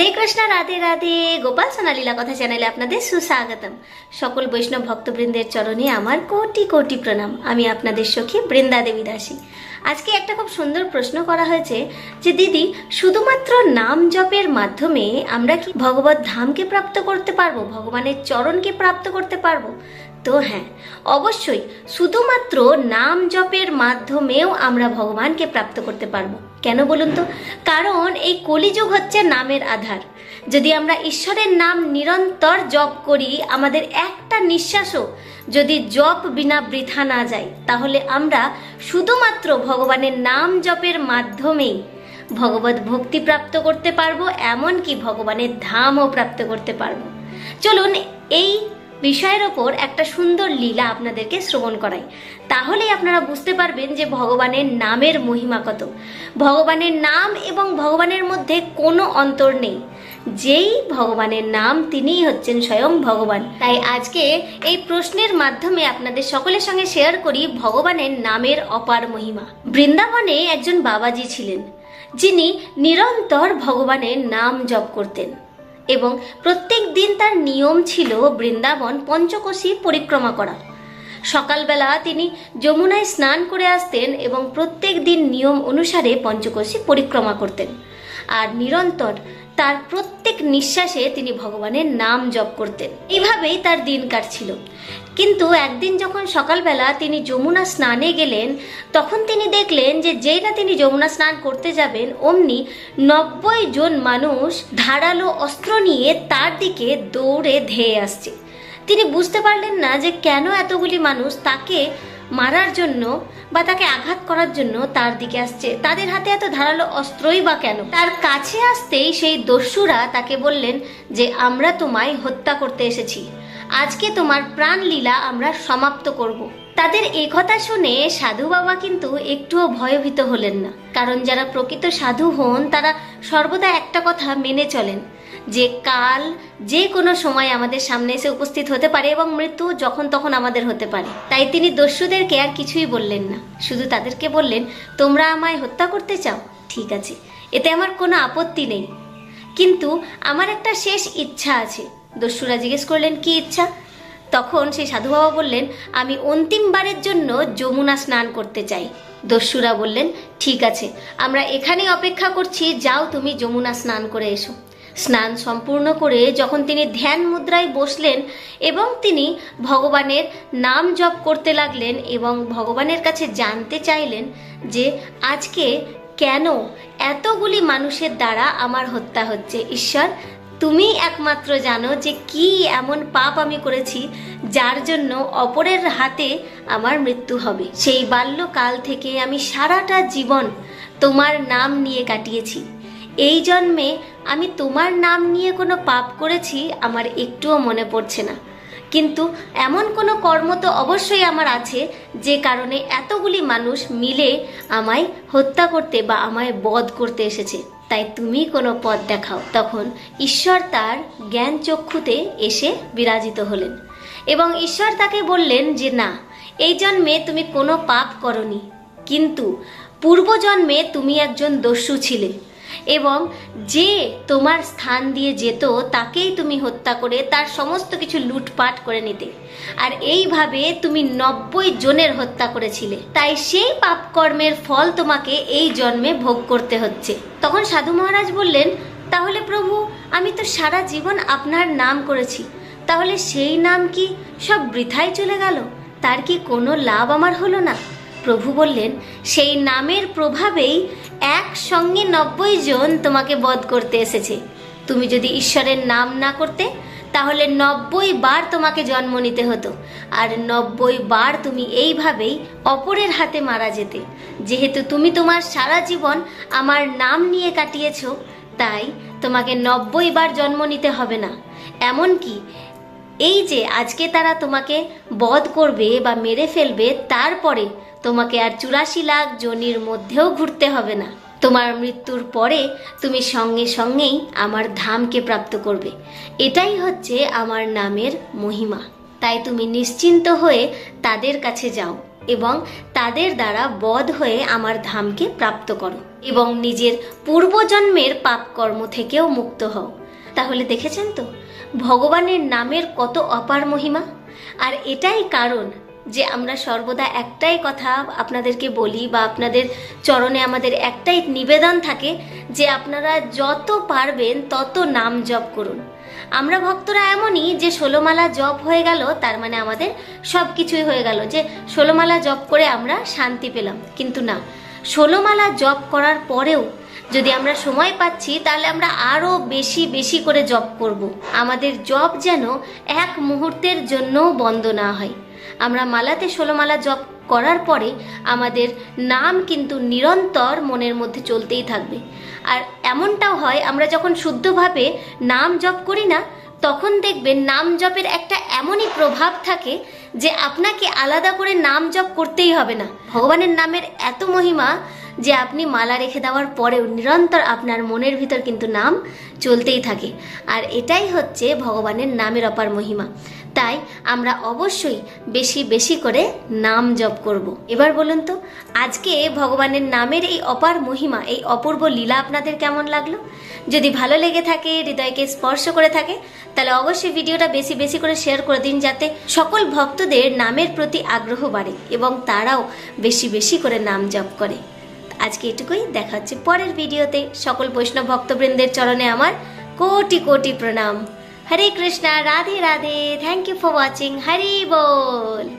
হরে কৃষ্ণ, রাধে রাধে। গোপাল সোনালীলা কথা চ্যানেলে আপনাদের সুস্বাগতম। সকল বৈষ্ণব ভক্তবৃন্দের চরণে আমার কোটি কোটি প্রণাম। আমি আপনাদের সখী বৃন্দা দেবী দাসী। আজকে একটা খুব সুন্দর প্রশ্ন করা হয়েছে যে, দিদি, শুধুমাত্র নাম জপের মাধ্যমে আমরা কি ভগবত ধামকে প্রাপ্ত করতে পারব? ভগবানের চরণকে প্রাপ্ত করতে পারব? তো হ্যাঁ। অবশ্যই, শুধুমাত্র নাম জপের মাধ্যমেও আমরা ভগবানকে প্রাপ্ত করতে পারব। কেন বলুন তো? কারণ এই কলিযুগ হচ্ছে নামের আধার। যদি আমরা ঈশ্বরের নাম নিরন্তর জপ করি, আমাদের একটা নিঃশ্বাসও যদি জপ বিনা বৃথা না যায়, তাহলে আমরা শুধুমাত্র ভগবানের নাম জপের মাধ্যমেই ভগবত ভক্তি প্রাপ্ত করতে পারব, এমনকি ভগবানের ধামও প্রাপ্ত করতে পারব। চলুন, এই বিষয়ের ওপর একটা সুন্দর লীলা আপনাদেরকে শ্রবণ করাই। তাহলেই আপনারা বুঝতে পারবেন যে ভগবানের নামের মহিমা কত। ভগবানের নাম এবং ভগবানের মধ্যে কোনো অন্তর নেই। যেই ভগবানের নাম তিনিই হচ্ছেন স্বয়ং ভগবান। তাই আজকে এই প্রশ্নের মাধ্যমে আপনাদের সকলের সঙ্গে শেয়ার করি ভগবানের নামের অপার মহিমা। বৃন্দাবনে একজন বাবাজি ছিলেন। যিনি নিরন্তর ভগবানের নাম জপ করতেন। এবং প্রত্যেক দিন তার নিয়ম ছিল বৃন্দাবন পঞ্চকোশী পরিক্রমা করা। সকালবেলা তিনি যমুনায় স্নান করে আসতেন এবং প্রত্যেক দিন নিয়ম অনুসারে পঞ্চকোশী পরিক্রমা করতেন। আর নিরন্তর তার প্রত্যেক নিঃশ্বাসে তিনি ভগবানের নাম জপ করতেন। এইভাবেই তার দিন কাটছিল। কিন্তু একদিন যখন সকালবেলা তিনি যমুনা স্নানে গেলেন, তখন তিনি দেখলেন যে যেই না তিনি যমুনা স্নান করতে যাবেন, অমনি নব্বই জন মানুষ ধারালো অস্ত্র নিয়ে তার দিকে দৌড়ে ধেয়ে আসছে। তিনি বুঝতে পারলেন না যে কেন এতগুলি মানুষ তাকে মারার জন্য বা তাকে আঘাত করার জন্য তার দিকে আসছে। তাদের হাতে এত ধারালো অস্ত্রই বা কেন? তার কাছে আসতেই সেই দস্যুরা তাকে বললেন যে, আমরা তোমায় হত্যা করতে এসেছি। আজকে তোমার প্রাণ লীলা আমরা সমাপ্ত করব। তাদের এই কথা শুনে সাধু বাবা কিন্তু একটুও ভয়ভীত হলেন না। কারণ যারা প্রকৃত সাধু হন, তারা সর্বদা একটা কথা মেনে চলেন, যে কাল যে কোনো সময় আমাদের সামনে এসে উপস্থিত হতে পারে এবং মৃত্যু যখন তখন আমাদের হতে পারে। তাই তিনি দস্যুদেরকে আর কিছুই বললেন না। শুধু তাদেরকে বললেন, তোমরা আমায় হত্যা করতে চাও? ঠিক আছে, এতে আমার কোনো আপত্তি নেই। কিন্তু আমার একটা শেষ ইচ্ছা আছে। দস্যুরা জিজ্ঞেস করলেন, কি ইচ্ছা? তখন সেই সাধু বাবা বললেন, আমি অন্তিমবারের জন্য যমুনা স্নান করতে চাই। দস্যুরা বললেন, ঠিক আছে, আমরা এখানেই অপেক্ষা করছি, যাও তুমি যমুনা স্নান করে এসো। স্নান সম্পূর্ণ করে যখন তিনি ধ্যান মুদ্রায় বসলেন এবং তিনি ভগবানের নাম জপ করতে লাগলেন এবং ভগবানের কাছে জানতে চাইলেন যে, আজকে কেন এতগুলি মানুষের দ্বারা আমার হত্যা হচ্ছে? ঈশ্বর তুমি একমাত্র জানো যে কি এমন পাপ আমি করেছি, যার জন্য অপরের হাতে আমার মৃত্যু হবে। সেই বাল্যকাল থেকে আমি সারাটা জীবন তোমার নাম নিয়ে কাটিয়েছি। এই জন্মে আমি তোমার নাম নিয়ে কোনো পাপ করেছি, আমার একটুও মনে পড়ছে না। কিন্তু এমন কোনো কর্ম তো অবশ্যই আমার আছে যে কারণে এতগুলি মানুষ মিলে আমায় হত্যা করতে বা আমায় বধ করতে এসেছে। তাই তুমি কোনো পথ দেখাও। তখন ঈশ্বর তার জ্ঞান চক্ষুতে এসে বিরাজিত হলেন এবং ঈশ্বর তাকে বললেন যে, না, এই জন্মে তুমি কোনো পাপ করনি। কিন্তু পূর্বজন্মে তুমি একজন দস্যু ছিলে। এবং যে তোমার স্থান দিয়ে যেত, তাকেই তুমি হত্যা করে তার সমস্ত কিছু লুটপাট করে নিতে। আর এইভাবে তুমি নব্বই জনের হত্যা করেছিলে। তাই সেই পাপকর্মের ফল তোমাকে এই জন্মে ভোগ করতে হচ্ছে। তখন সাধু মহারাজ বললেন, তাহলে প্রভু, আমি তো সারা জীবন আপনার নাম করেছি। তাহলে সেই নাম কি সব বৃথায় চলে গেল? তার কি কোনো লাভ আমার হলো না? প্রভু বললেন, সেই নামের প্রভাবেই একসঙ্গে নব্বই জন তোমাকে বধ করতে এসেছে। তুমি যদি ঈশ্বরের নাম না করতে, তাহলে নব্বই বার তোমাকে জন্ম নিতে হতো। আর নব্বই বার তুমি এইভাবেই অপরের হাতে মারা যেতে। যেহেতু তুমি তোমার সারা জীবন আমার নাম নিয়ে কাটিয়েছ, তাই তোমাকে নব্বই বার জন্ম নিতে হবে না। এমনকি এই যে আজকে তারা তোমাকে বধ করবে বা মেরে ফেলবে, তারপরে তোমাকে আর চুরাশি লাখ জনির মধ্যেও ঘুরতে হবে না। তোমার মৃত্যুর পরে তুমি সঙ্গে সঙ্গেই আমার ধামকে প্রাপ্ত করবে। এটাই হচ্ছে আমার নামের মহিমা। তাই তুমি নিশ্চিন্ত হয়ে তাদের কাছে যাও এবং তাদের দ্বারা বধ হয়ে আমার ধামকে প্রাপ্ত করো এবং নিজের পূর্বজন্মের পাপ কর্ম থেকেও মুক্ত হও। তাহলে দেখেছেন তো? ভগবানের নামের কত অপার মহিমা। আর এটাই কারণ যে আমরা সর্বদা একটাই কথা আপনাদেরকে বলি বা আপনাদের চরণে আমাদের একটাই নিবেদন থাকে যে আপনারা যত পারবেন তত নাম জপ করুন। আমরা ভক্তরা এমনই যে ষোলোমালা জপ হয়ে গেল, তার মানে আমাদের সব কিছুই হয়ে গেল, যে ষোলোমালা জপ করে আমরা শান্তি পেলাম। কিন্তু না, ষোলোমালা জপ করার পরেও যদি আমরা সময় পাচ্ছি, তাহলে আমরা আরও বেশি বেশি করে জব করব। আমাদের জব যেন এক মুহূর্তের জন্যও বন্ধ না হয়। আমরা মালাতে ষোলোমালা জপ করার পরে আমাদের নাম কিন্তু নিরন্তর মনের মধ্যে চলতেই থাকবে। আর এমনটাও হয়, আমরা যখন শুদ্ধভাবে নাম জপ করি না, তখন দেখবেন নাম জপের একটা এমনই প্রভাব থাকে যে আপনাকে আলাদা করে নাম জপ করতেই হবে না। ভগবানের নামের এত মহিমা যে আপনি মালা রেখে দেওয়ার পরেও নিরন্তর আপনার মনের ভিতর কিন্তু নাম চলতেই থাকে। আর এটাই হচ্ছে ভগবানের নামের অপার মহিমা। তাই আমরা অবশ্যই বেশি বেশি করে নাম জপ করব। এবার বলুন তো, আজকে ভগবানের নামের এই অপার মহিমা, এই অপূর্ব লীলা আপনাদের কেমন লাগল? যদি ভালো লেগে থাকে, হৃদয়কে স্পর্শ করে থাকে, তাহলে অবশ্যই ভিডিওটা বেশি বেশি করে শেয়ার করে দিন যাতে সকল ভক্তদের নামের প্রতি আগ্রহ বাড়ে এবং তারাও বেশি বেশি করে নাম জপ করে। আজকে এটুকুই। দেখা হচ্ছে পরের ভিডিওতে। সকল বৈষ্ণব ভক্তবৃন্দের চরণে আমার কোটি কোটি প্রণাম। Hare Krishna, Radhe Radhe. Thank you for watching Hari ball.